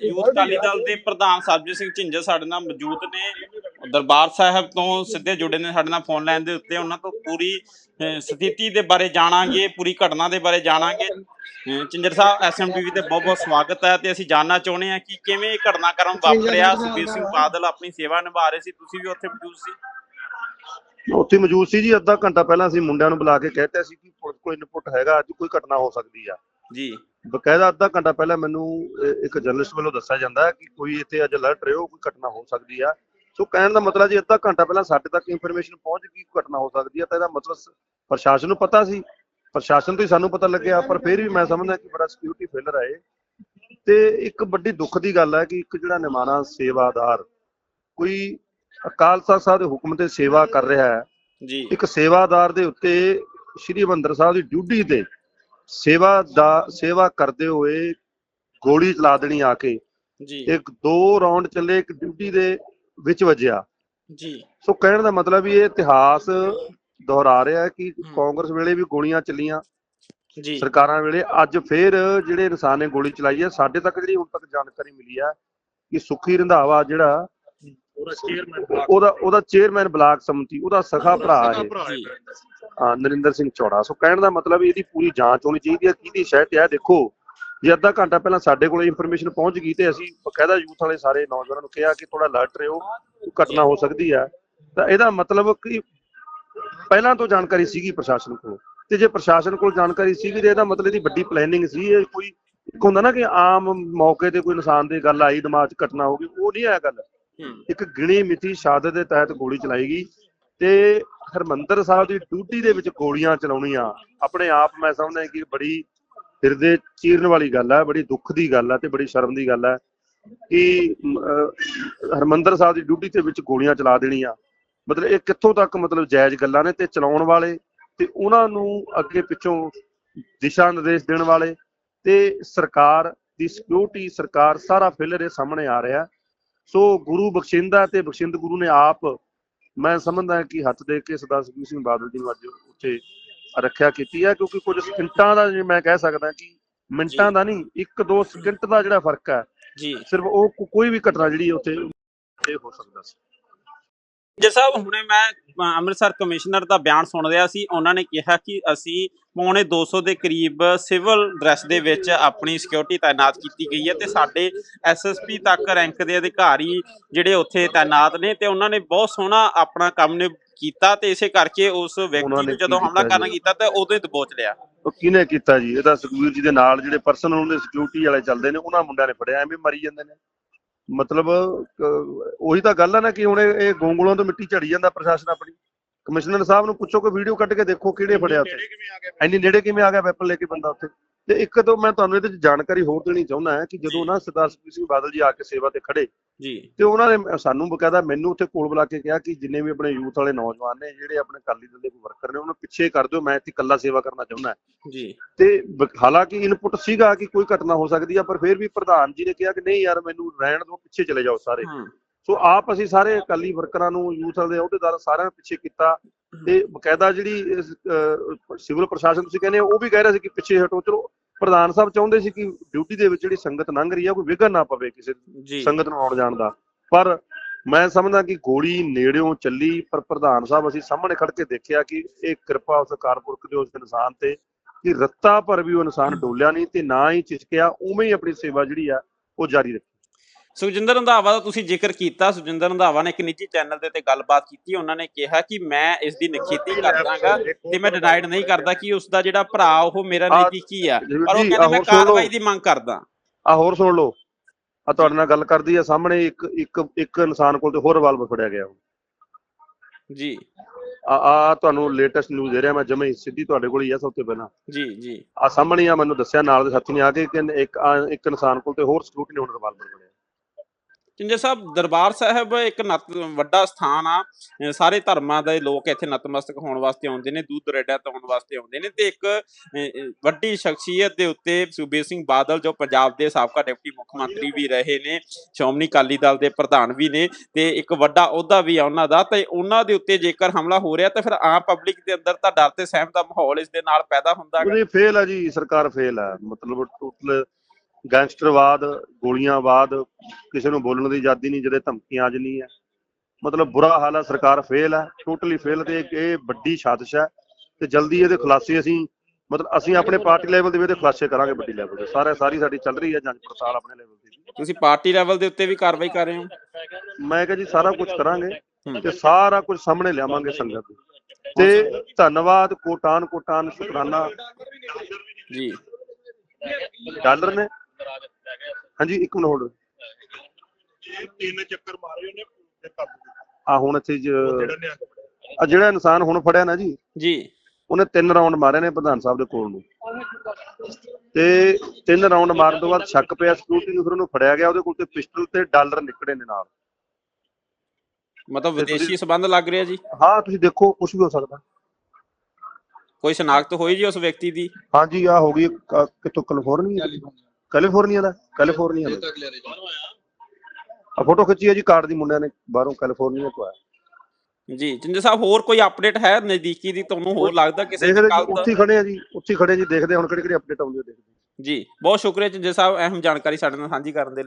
Youth Akali Dal ਦੇ ਪ੍ਰਧਾਨ ਸਰਬਜੀਤ ਸਿੰਘ ਝਿੰਜਰ ਸਾਡੇ ਨਾਲ ਮੌਜੂਦ ਨੇ। ਦਰਬਾਰ ਸਾਹਿਬ ਤੋਂ ਸਿੱਧੇ ਜੁੜੇ ਨੇ ਸਾਡੇ ਨਾਲ ਫੋਨ ਲਾਈਨ ਦੇ ਉੱਤੇ। ਉਹਨਾਂ ਤੋਂ ਪੂਰੀ ਸਥਿਤੀ ਦੇ ਬਾਰੇ ਜਾਣਾਂਗੇ ਪੂਰੀ ਘਟਨਾ ਦੇ ਬਾਰੇ ਜਾਣਾਂਗੇ। ਝਿੰਜਰ ਸਾਹਿਬ ਐਸਐਮਟੀਵੀ ਤੇ ਬਹੁਤ ਬਹੁਤ ਸਵਾਗਤ ਹੈ ਤੇ ਅਸੀਂ ਜਾਣਨਾ ਚਾਹੁੰਦੇ ਹਾਂ ਕਿ ਕਿਵੇਂ ਇਹ ਘਟਨਾਕ੍ਰਮ ਵਾਪਰਿਆ? ਸੁਖਬੀਰ ਸਿੰਘ ਬਾਦਲ ਆਪਣੀ ਸੇਵਾ ਨਿਭਾ ਰਹੇ ਸੀ। ਤੁਸੀਂ ਵੀ ਉੱਥੇ ਮੌਜੂਦ ਸੀ? ਉੱਥੇ ਮੌਜੂਦ ਸੀ ਜੀ। ਅੱਧਾ ਘੰਟਾ ਪਹਿਲਾਂ ਅਸੀਂ ਮੁੰਡਿਆਂ ਨੂੰ ਬੁਲਾ ਕੇ ਕਹਿਤਾ ਸੀ ਕਿ ਪੁਲਿਸ ਕੋਈ ਇਨਪੁਟ ਹੈਗਾ ਅੱਜ ਕੋਈ ਘਟਨਾ ਹੋ ਸਕਦੀ ਆ। ਜੀ। ਬਕਾਇਦਾ ਅੱਧਾ ਘੰਟਾ ਪਹਿਲਾਂ ਮੈਨੂੰ ਇੱਕ ਜਰਨਲਿਸਟ ਵੱਲੋਂ ਦੱਸਿਆ ਜਾਂਦਾ ਹੈ ਕਿ ਕੋਈ ਇੱਥੇ ਅੱਜ ਅਲਰਟ ਰਹੋ ਕੋਈ ਘਟਨਾ ਹੋ ਸਕਦੀ ਆ। ਸੋ ਕਹਿਣ ਦਾ ਮਤਲਬ ਜੀ ਅੱਧਾ ਘੰਟਾ ਪਹਿਲਾਂ ਸਾਡੇ ਤੱਕ ਇਨਫੋਰਮੇਸ਼ਨ ਪਹੁੰਚ ਗਈ ਘਟਨਾ ਹੋ ਸਕਦੀ ਆ ਤਾਂ ਇਹਦਾ ਮਤਲਬ ਪ੍ਰਸ਼ਾਸਨ ਨੂੰ ਪਤਾ ਸੀ। ਪ੍ਰਸ਼ਾਸਨ ਤੋਂ ਹੀ ਸਾਨੂੰ ਪਤਾ ਲੱਗਿਆ ਪਰ ਫਿਰ ਵੀ ਮੈਂ ਸਮਝਦਾ ਕਿ ਬੜਾ ਸਿਕਿਉਰਿਟੀ ਫੇਲਰ ਇਹ। ਤੇ ਇੱਕ ਵੱਡੀ ਦੁੱਖ ਦੀ ਗੱਲ ਹੈ ਕਿ ਇੱਕ ਜਿਹੜਾ ਨਿਮਾਣਾ ਸੇਵਾਦਾਰ ਕੋਈ ਅਕਾਲ ਤਖਤ ਸਾਹਿਬ ਦੇ ਹੁਕਮ ਤੇ ਸੇਵਾ ਕਰ ਰਿਹਾ ਹੈ। ਜੀ। ਇੱਕ ਸੇਵਾਦਾਰ ਦੇ ਉੱਤੇ ਸ਼੍ਰੀ ਹਰਿਮੰਦਰ ਸਾਹਿਬ ਦੀ ਡਿਊਟੀ ਤੇ ਸੇਵਾ ਦਾ ਸੇਵਾ ਕਰਦੇ ਹੋਏ ਗੋਲੀ ਚਲਾ ਦੇਣੀ ਆ ਕੇ। ਜੀ। ਇੱਕ ਦੋ ਰਾਉਂਡ ਚੱਲੇ ਇੱਕ ਡਿਊਟੀ ਦੇ ਵਿੱਚ ਵੱਜਿਆ। ਜੀ। ਸੋ ਕਹਿਣ ਦਾ ਮਤਲਬ ਵੀ ਇਹ ਇਤਿਹਾਸ ਦੁਹਰਾ ਰਿਹਾ ਹੈ ਕਿ। ਕਾਂਗਰਸ ਵੇਲੇ ਵੀ ਗੋਲੀਆਂ ਚੱਲੀਆਂ। ਜੀ। ਸਰਕਾਰਾਂ ਵੇਲੇ ਅੱਜ ਫੇਰ ਜਿਹੜੇ ਇਨਸਾਨ ਨੇ ਗੋਲੀ ਚਲਾਈ ਹੈ ਸਾਡੇ ਤੱਕ ਜਿਹੜੀ ਹੁਣ ਤੱਕ ਜਾਣਕਾਰੀ ਮਿਲੀ ਹੈ ਕਿ ਸੁਖੀ ਰੰਧਾਵਾ ਜਿਹੜਾ ਉਹਦਾ ਉਹਦਾ ਚੇਅਰਮੈਨ ਬਲਾਕ ਸਮਿਤੀ ਉਹਦਾ ਸਖਾ ਭਰਾ ਹੈ। ਜੀ। ਹਾਂ, ਨਰਿੰਦਰ ਸਿੰਘ ਚੌੜਾ। ਸੋ ਕਹਿਣ ਦਾ ਮਤਲਬ ਇਹਦੀ ਪੂਰੀ ਜਾਂਚ ਹੋਣੀ ਚਾਹੀਦੀ ਹੈ ਕਿਹਦੀ ਸ਼ਹਿਤ ਹੈ ਦੇਖੋ ਜੇ ਅੱਧਾ ਘੰਟਾ ਪਹਿਲਾਂ ਸਾਡੇ ਕੋਲ ਇਨਫੋਰਮੇਸ਼ਨ ਪਹੁੰਚ ਗਈ ਤੇ ਅਸੀਂ ਬਕਾਇਦਾ ਯੂਥ ਵਾਲੇ ਸਾਰੇ ਨੌਜਵਾਨਾਂ ਨੂੰ ਕਿਹਾ ਕਿ ਥੋੜਾ ਅਲਰਟ ਰਹੋ ਘਟਨਾ ਹੋ ਸਕਦੀ ਹੈ। ਤਾਂ ਇਹਦਾ ਮਤਲਬ ਕਿ ਪਹਿਲਾਂ ਤੋਂ ਜਾਣਕਾਰੀ ਸੀਗੀ ਪ੍ਰਸ਼ਾਸਨ ਕੋਲ। ਤੇ ਜੇ ਪ੍ਰਸ਼ਾਸਨ ਕੋਲ ਜਾਣਕਾਰੀ ਸੀਗੀ ਤੇ ਇਹਦਾ ਮਤਲਬ ਇਹਦੀ ਵੱਡੀ ਪਲੈਨਿੰਗ ਸੀ ਇਹ ਕੋਈ ਇੱਕ ਹੁੰਦਾ ਨਾ ਕਿ ਆਮ ਮੌਕੇ ਤੇ ਕੋਈ ਇਨਸਾਨ ਦੀ ਗੱਲ ਆਈ ਦਿਮਾਗ 'ਚ ਘਟਨਾ ਹੋ ਗਈ ਉਹ ਨਹੀਂ ਆ ਗੱਲ। ਇੱਕ ਗਿਣੀ ਮਿਤੀ ਸ਼ਹਾਦਤ ਦੇ ਤਹਿਤ ਗੋਲੀ ਚਲਾਈ ਗਈ। ਤੇ ਹਰਮੰਦਰ ਸਾਹਿਬ ਦੀ ਡਿਊਟੀ ਦੇ ਵਿੱਚ ਗੋਲੀਆਂ ਚਲਾਉਣੀਆਂ, ਆਪਣੇ ਆਪ ਮੈਂ ਸਮਝਦਾ ਕਿ ਬੜੀ ਹਿਰਦੇ ਚੀਰਨ ਵਾਲੀ ਗੱਲ ਹੈ ਬੜੀ ਦੁੱਖ ਦੀ ਗੱਲ ਹੈ ਤੇ ਬੜੀ ਸ਼ਰਮ ਦੀ ਗੱਲ ਹੈ ਕਿ ਹਰਮੰਦਰ ਸਾਹਿਬ ਦੀ ਡਿਊਟੀ ਦੇ ਵਿੱਚ ਗੋਲੀਆਂ ਚਲਾ ਦੇਣੀਆਂ। ਮਤਲਬ ਇਹ ਕਿੱਥੋਂ ਤੱਕ ਮਤਲਬ ਜਾਇਜ਼ ਗੱਲਾਂ ਨੇ ਤੇ ਚਲਾਉਣ ਵਾਲੇ ਤੇ ਉਹਨਾਂ ਨੂੰ ਅੱਗੇ ਪਿੱਛੋਂ ਦਿਸ਼ਾ ਨਿਰਦੇਸ਼ ਦੇਣ ਵਾਲੇ ਤੇ ਸਰਕਾਰ ਦੀ ਸਿਕਿਉਰਿਟੀ ਸਰਕਾਰ ਸਾਰਾ ਫੇਲਰ ਇਹ ਸਾਹਮਣੇ ਆ ਰਿਹਾ। ਸੋ ਗੁਰੂ ਬਖਸ਼ਿੰਦਾ ਤੇ ਬਖਸ਼ਿੰਦ ਗੁਰੂ ਨੇ ਆਪ ਮੈਂ ਸਮਝਦਾ ਕਿ ਹੱਥ ਦੇ ਕੇ ਸਰਦਾਰ ਸੁਖਬੀਰ ਸਿੰਘ ਬਾਦਲ ਜੀ ਨੂੰ ਅੱਜ ਉੱਥੇ ਰੱਖਿਆ ਕੀਤੀ ਹੈ ਕਿਉਂਕਿ ਕੁਝ ਸਕਿੰਟਾਂ ਦਾ ਜੇ ਮੈਂ ਕਹਿ ਸਕਦਾ ਕਿ ਮਿੰਟਾਂ ਦਾ ਨਹੀਂ ਇੱਕ ਦੋ ਸਕਿੰਟ ਦਾ ਜਿਹੜਾ ਫ਼ਰਕ ਹੈ ਜੀ। ਸਿਰਫ ਉਹ ਕੋਈ ਵੀ ਘਟਨਾ ਜਿਹੜੀ ਉੱਥੇ ਇਹ ਹੋ ਸਕਦਾ ਸੀ। ਜੀ ਸਾਹਿਬ ਹੁਣੇ ਮੈਂ ਅ, ਅੰਮ੍ਰਿਤਸਰ ਕਮਿਸ਼ਨਰ ਦਾ ਬਿਆਨ ਸੁਣ ਰਿਹਾ ਸੀ ਉਹਨਾਂ ਨੇ ਕਿਹਾ ਕਿ ਅਸੀਂ ਪੌਣੇ 200 ਦੇ ਕਰੀਬ ਸਿਵਲ ਡਰੈਸ ਦੇ ਵਿੱਚ ਆਪਣੀ ਸਿਕਿਉਰਿਟੀ ਤਾਇਨਾਤ ਕੀਤੀ ਗਈ ਹੈ ਤੇ ਸਾਡੇ ਐਸਐਸਪੀ ਤੱਕ ਰੈਂਕ ਦੇ ਅਧਿਕਾਰੀ ਜਿਹੜੇ ਉੱਥੇ ਤਾਇਨਾਤ ਨੇ ਤੇ ਉਹਨਾਂ ਨੇ ਬਹੁਤ ਸੋਹਣਾ ਆਪਣਾ ਕੰਮ ਨੇ ਕੀਤਾ ਤੇ ਇਸੇ ਕਰਕੇ ਉਸ ਵਿਅਕਤੀ ਉਹਨਾਂ ਨੇ ਨੂੰ ਜਦੋਂ ਕੀ ਹਮਲਾ ਕੀਤਾ ਕਰਨ ਜੀ? ਕੀਤਾ ਤੇ ਉਦੋਂ ਹੀ ਦਬੋਚ ਲਿਆ। ਉਹ ਕਿਹਨੇ ਕੀਤਾ ਜੀ? ਇਹਦਾ ਸੁਖਬੀਰ ਜੀ ਦੇ ਨਾਲ ਜਿਹੜੇ ਪਰਸਨ ਉਹਦੇ ਸਿਕਿਉਰਿਟੀ ਵਾਲੇ ਚੱਲਦੇ ਨੇ ਉਹਨਾਂ ਮੁੰਡਿਆਂ ਨੇ ਫੜਿਆ ਐਵੇਂ ਮਰੀ ਜਾਂਦੇ ਨੇ। ਮਤਲਬ ਉਹੀ ਤਾਂ ਗੱਲ ਹੈ ਨਾ ਕਿ ਹੁਣ ਇਹ ਗੋਂਗਲੋਂ ਤੋਂ ਮਿੱਟੀ ਝੜੀ ਜਾਂਦਾ ਪ੍ਰਸ਼ਾਸਨ ਆਪਣੀ। ਕਮਿਸ਼ਨਰ ਸਾਹਿਬ ਨੂੰ ਪੁੱਛੋ ਕੋਈ ਵੀਡੀਓ ਕੱਢ ਕੇ ਦੇਖੋ ਕਿਹੜੇ ਫੜਿਆ ਉੱਥੇ। ਇੰਨੀ ਨੇੜੇ ਕਿਵੇਂ ਆ ਗਿਆ ਵੈਪਨ ਲੈ ਕੇ ਬੰਦਾ ਉੱਥੇ? ਤੇ ਇੱਕ ਤੋਂ ਮੈਂ ਤੁਹਾਨੂੰ ਇਹਦੇ ਵਿੱਚ ਜਾਣਕਾਰੀ ਹੋਰ ਦੇਣੀ ਚਾਹੁੰਦਾ ਹਾਂ ਕਿ ਜਦੋਂ। ਨਾ ਸਰਦਾਰ ਸੁਖਬੀਰ ਸਿੰਘ ਬਾਦਲ ਜੀ ਆ ਕੇ ਸੇਵਾ ਤੇ ਖੜੇ ਜੀ। ਤੇ ਉਹਨਾਂ ਨੇ ਸਾਨੂੰ ਬਕਾਇਦਾ ਮੈਨੂੰ ਉੱਥੇ ਕੋਲ ਬੁਲਾ ਕੇ ਕਿਹਾ ਕਿ ਜਿੰਨੇ ਵੀ ਆਪਣੇ ਯੂਥ ਵਾਲੇ ਨੌਜਵਾਨ ਨੇ ਜਿਹੜੇ ਆਪਣੇ ਅਕਾਲੀ ਦਲ ਦੇ ਕੋਈ ਵਰਕਰ ਨੇ ਉਹਨਾਂ ਪਿੱਛੇ ਕਰ ਦਿਓ ਮੈਂ ਇੱਥੇ ਇਕੱਲਾ ਸੇਵਾ ਕਰਨਾ ਚਾਹੁੰਦਾ ਜੀ। ਤੇ ਹਾਲਾਂਕਿ ਇਨਪੁਟ ਸੀਗਾ ਕਿ ਕੋਈ ਘਟਨਾ ਹੋ ਸਕਦੀ ਆ ਪਰ ਫਿਰ ਵੀ ਪ੍ਰਧਾਨ ਜੀ ਨੇ ਕਿਹਾ ਕਿ ਨਹੀਂ ਯਾਰ ਮੈਨੂੰ ਰਹਿਣ ਦਿਓ ਪਿੱਛੇ ਚਲੇ ਜਾਓ ਸਾਰੇ। ਹੂੰ। ਸੋ ਆਪ ਅਸੀਂ ਸਾਰੇ ਅਕਾਲੀ ਵਰਕਰਾਂ ਨੂੰ ਯੂਥ ਦੇ ਅਹੁਦੇਦਾਰ ਸਾਰਿਆਂ ਪਿੱਛੇ ਕੀਤਾ ਤੇ ਬਕਾਇਦਾ ਜਿਹੜੀ ਸਿਵਲ ਪ੍ਰਸ਼ਾਸਨ ਤੁਸੀਂ ਕਹਿੰਦੇ ਹੋ, ਉਹ ਵੀ ਕਹਿ ਰਿਹਾ ਸੀ ਕਿ ਪਿੱਛੇ ਹਟੋ। ਚਲੋ ਪ੍ਰਧਾਨ ਸਾਹਿਬ ਚਾਹੁੰਦੇ ਸੀ ਕਿ ਡਿਊਟੀ ਦੇ ਵਿੱਚ ਜਿਹੜੀ ਸੰਗਤ ਲੰਘ ਰਹੀ ਆ ਕੋਈ ਵਿਘਨ ਨਾ ਪਵੇ ਕਿਸੇ ਸੰਗਤ ਨੂੰ ਆਉਣ ਜਾਣ ਦਾ। ਪਰ ਮੈਂ ਸਮਝਦਾ ਕਿ ਗੋਲੀ ਨੇੜਿਓਂ ਚੱਲੀ ਪਰ ਪ੍ਰਧਾਨ ਸਾਹਿਬ ਅਸੀਂ ਸਾਹਮਣੇ ਖੜ ਕੇ ਦੇਖਿਆ ਕਿ ਇਹ ਕਿਰਪਾ ਉਸ ਕਾਰਪੁਰਖ ਦੇ ਉਸ ਇਨਸਾਨ ਤੇ ਕਿ ਰੱਤਾ ਪਰ ਵੀ ਉਹ ਇਨਸਾਨ ਡੋਲਿਆ ਨਹੀਂ ਤੇ ਨਾ ਹੀ ਝਿਜਕਿਆ ਉਵੇਂ ਹੀ ਆਪਣੀ ਸੇਵਾ ਜਿਹੜੀ ਆ ਉਹ ਜਾਰੀ ਰੱਖੀ। ਸੁਖਜਿੰਦਰ ਰੰਧਾਵਾ ਦਾ ਤੁਸੀਂ ਜ਼ਿਕਰ ਕੀਤਾ ਸੁਖਜਿੰਦਰ ਰੰਧਾਵਾ ਨੇ ਇੱਕ ਨਿੱਜੀ ਚੈਨਲ ਦੇ ਉੱਤੇ ਗੱਲਬਾਤ ਕੀਤੀ ਉਹਨਾਂ ਨੇ ਕਿਹਾ ਕਿ ਮੈਂ ਇਸ ਦੀ ਨਿਖੇਧੀ ਕਰਦਾਗਾ ਤੇ ਮੈਂ ਡਿਨਾਈਡ ਨਹੀਂ ਕਰਦਾ ਕਿ ਉਸ ਦਾ ਜਿਹੜਾ ਭਰਾ ਉਹ ਮੇਰਾ ਨਜ਼ਦੀਕੀ ਆ। ਪਰ ਉਹ ਕਹਿੰਦੇ ਮੈਂ। ਕਾਰਵਾਈ ਦੀ ਮੰਗ ਕਰਦਾ ਆ ਹੋਰ ਸੁਣ ਲਓ। ਆ ਤੁਹਾਡੇ ਨਾਲ ਗੱਲ ਕਰਦੀ ਆ ਸਾਹਮਣੇ ਇੱਕ ਇੱਕ ਇੱਕ ਇਨਸਾਨ ਕੋਲ ਤੇ ਹੋਰ ਰਿਵਾਲਵਰ ਫੜਿਆ ਗਿਆ। ਜੀ। ਆ ਆ ਤੁਹਾਨੂੰ ਲੇਟੈਸਟ ਨਿਊਜ਼ ਦੇ ਰਿਹਾ ਮੈਂ ਜਮੇ ਸਿੱਧੀ ਤੁਹਾਡੇ ਕੋਲ ਹੀ ਆ ਸਭ ਤੋਂ ਪਹਿਲਾਂ। ਜੀ ਜੀ। ਆ ਸਾਹਮਣੇ ਆ ਮੈਨੂੰ ਦੱਸਿਆ ਨਾਲ ਦੇ ਸਾਥੀ ਨੇ ਆ ਕੇ ਕਿ ਇੱਕ ਇੱਕ ਇਨਸਾਨ ਕੋਲ ਤੇ ਹੋਰ ਸਿਕਿਉਰਿਟੀ ਨੇ ਹੁਣ ਰਿਵਾਲਵਰ ਫੜਿਆ। ਚਿੰਜੇ ਸਾਹਿਬ, ਦਰਬਾਰ ਸਾਹਿਬ ਇੱਕ ਵੱਡਾ ਸਥਾਨ ਆ। ਸਾਰੇ ਧਰਮਾਂ ਦੇ ਲੋਕ ਇੱਥੇ ਨਤਮਸਤਕ ਹੋਣ ਵਾਸਤੇ ਆਉਂਦੇ ਨੇ, ਦੂਧ ਰੇਡਾ ਤੋਂ ਹੋਣ ਵਾਸਤੇ ਆਉਂਦੇ ਨੇ ਤੇ ਇੱਕ ਵੱਡੀ ਸ਼ਖਸੀਅਤ ਦੇ ਉੱਤੇ ਸੁਖਬੀਰ ਸਿੰਘ ਬਾਦਲ, ਜੋ ਪੰਜਾਬ ਦੇ ਸਾਬਕਾ ਡਿਪਟੀ ਮੁੱਖ ਮੰਤਰੀ ਵੀ ਰਹੇ ਨੇ, ਸ਼੍ਰੋਮਣੀ ਅਕਾਲੀ ਦਲ ਦੇ ਪ੍ਰਧਾਨ ਵੀ ਨੇ ਤੇ ਇੱਕ ਵੱਡਾ ਅਹੁਦਾ ਵੀ ਆ ਉਹਨਾਂ ਦਾ ਤੇ ਉਹਨਾਂ ਦੇ ਉੱਤੇ ਜੇਕਰ ਹਮਲਾ ਹੋ ਰਿਹਾ ਤਾਂ ਫਿਰ ਆਮ ਪਬਲਿਕ ਦੇ ਅੰਦਰ ਤਾਂ ਡਰ ਤੇ ਸਹਿਮ ਦਾ ਮਾਹੌਲ ਇਸ ਦੇ ਨਾਲ ਪੈਦਾ ਹੁੰਦਾ ਹੈ ਫੇਲ ਆ ਜੀ, ਸਰਕਾਰ ਫੇਲ ਆ। ਮਤਲਬ ਟੋਟਲ ਗੈਂਗਸਟਰਵਾਦ ਗੋਲੀਆਂਵਾਦ ਕਿਸੇ ਨੂੰ ਬੋਲਣ ਦੀ ਆਜ਼ਾਦੀ ਨਹੀਂ ਜਿਹੜੇ ਧਮਕੀਆਂ ਅੱਜ ਨਹੀਂ ਹੈ। ਮਤਲਬ ਬੁਰਾ ਹਾਲ ਹੈ ਸਰਕਾਰ ਫੇਲ ਹੈ ਟੋਟਲੀ ਫੇਲ ਤੇ ਇਹ ਵੱਡੀ ਸਾਜ਼ਿਸ਼ ਹੈ ਤੇ ਜਲਦੀ ਇਹਦੇ ਖੁਲਾਸੇ ਅਸੀਂ ਮਤਲਬ ਅਸੀਂ ਆਪਣੇ ਪਾਰਟੀ ਲੈਵਲ ਦੇ ਵੀ ਇਹਦੇ ਖੁਲਾਸੇ ਕਰਾਂਗੇ ਵੱਡੀ ਲੈਵਲ ਤੇ ਸਾਰੇ ਸਾਰੀ ਸਾਡੀ ਚੱਲ ਰਹੀ ਹੈ ਜਾਂਚ ਪੜਤਾਲ ਆਪਣੇ ਲੈਵਲ ਤੇ। ਤੁਸੀਂ ਪਾਰਟੀ ਲੈਵਲ ਦੇ ਉੱਤੇ ਵੀ ਕਾਰਵਾਈ ਕਰ ਰਹੇ ਹੋ? ਮੈਂ ਕਿਹਾ ਜੀ ਸਾਰਾ ਕੁਝ ਕਰਾਂਗੇ। ਤੇ ਸਾਰਾ ਕੁਝ ਸਾਹਮਣੇ ਲਿਆਵਾਂਗੇ ਸੰਗਤ ਤੇ ਧੰਨਵਾਦ ਕੋਟਾਨ ਕੋਟਾਨ ਸ਼ੁਕਰਾਨਾ। ਜੀ। ਡਾਲਰ ਨੇ ਹਾਂਜੀ ਇੱਕ ਮਿੰਟ ਹੋਲਡ ਤਿੰਨ ਚੱਕਰ ਮਾਰੇ ਉਹਨੇ ਤੇ ਕਾਬੂ ਆ ਹੁਣ ਇੱਥੇ ਜਿਹੜਾ ਨੇ ਆ ਜਿਹੜਾ ਇਨਸਾਨ ਹੁਣ ਫੜਿਆ ਨਾ ਜੀ ਜੀ। ਉਹਨੇ ਤਿੰਨ ਰਾਉਂਡ ਮਾਰੇ ਨੇ ਪ੍ਰਧਾਨ ਸਾਹਿਬ ਦੇ ਕੋਲ ਨੂੰ। ਤੇ ਤਿੰਨ ਰਾਉਂਡ ਮਾਰਨ ਤੋਂ ਬਾਅਦ ਸ਼ੱਕ ਪਿਆ ਸਿਕਿਉਰਿਟੀ ਨੂੰ ਫਿਰ ਉਹਨੂੰ ਫੜਿਆ ਗਿਆ ਉਹਦੇ ਕੋਲ ਤੇ ਪਿਸਟਲ ਤੇ ਡਾਲਰ ਨਿਕੜੇ ਨੇ ਨਾਲ। ਮਤਲਬ ਵਿਦੇਸ਼ੀ ਸਬੰਧ ਲੱਗ ਰਿਹਾ ਜੀ? ਹਾਂ ਤੁਸੀਂ ਦੇਖੋ ਕੁਝ ਵੀ ਹੋ ਸਕਦਾ। ਕੋਈ ਸ਼ਨਾਖਤ ਹੋਈ ਜੀ ਉਸ ਵਿਅਕਤੀ ਦੀ? ਹਾਂਜੀ ਆ ਹੋ ਗਈ ਕ- ਕਿੱਥੋਂ ਕੈਲੀਫੋਰਨੀਆ ਕੈਲੀਫੋਰਨੀਆ ਦਾ ਕੈਲੀਫੋਰਨੀਆ ਦਾ। ਆ ਫੋਟੋ ਖਿੱਚੀ ਹੈ ਜੀ ਕਾਰਡ ਦੀ ਮੁੰਡਿਆਂ ਨੇ ਬਾਹਰੋਂ ਕੈਲੀਫੋਰਨੀਆ ਤੋਂ ਆਇਆ। ਜੀ ਜਿੰਦੇ ਸਾਹਿਬ ਹੋਰ ਕੋਈ ਅਪਡੇਟ ਹੈ ਨਜ਼ਦੀਕੀ ਦੀ? ਤੁਹਾਨੂੰ ਹੋਰ ਲੱਗਦਾ ਕਿਸੇ ਦੇਖਦੇ ਕੱਲ ਜੀ, ਉੱਥੇ ਹੀ ਖੜੇ ਆ ਜੀ ਉੱਥੇ ਹੀ ਖੜੇ ਜੀ ਦੇਖਦੇ ਹਾਂ ਹੁਣ ਕਿਹੜੀ ਕਿਹੜੀ ਅਪਡੇਟ ਆਉਂਦੀ ਹੈ ਦੇਖਦੇ ਹਾਂ। ਜੀ ਬਹੁਤ ਸ਼ੁਕਰੀਆ ਜਿੰਦੇ ਸਾਹਿਬ ਅਹਿਮ ਜਾਣਕਾਰੀ ਸਾਡੇ ਨਾਲ ਸਾਂਝੀ ਕਰਨ ਦੇ ਲਈ।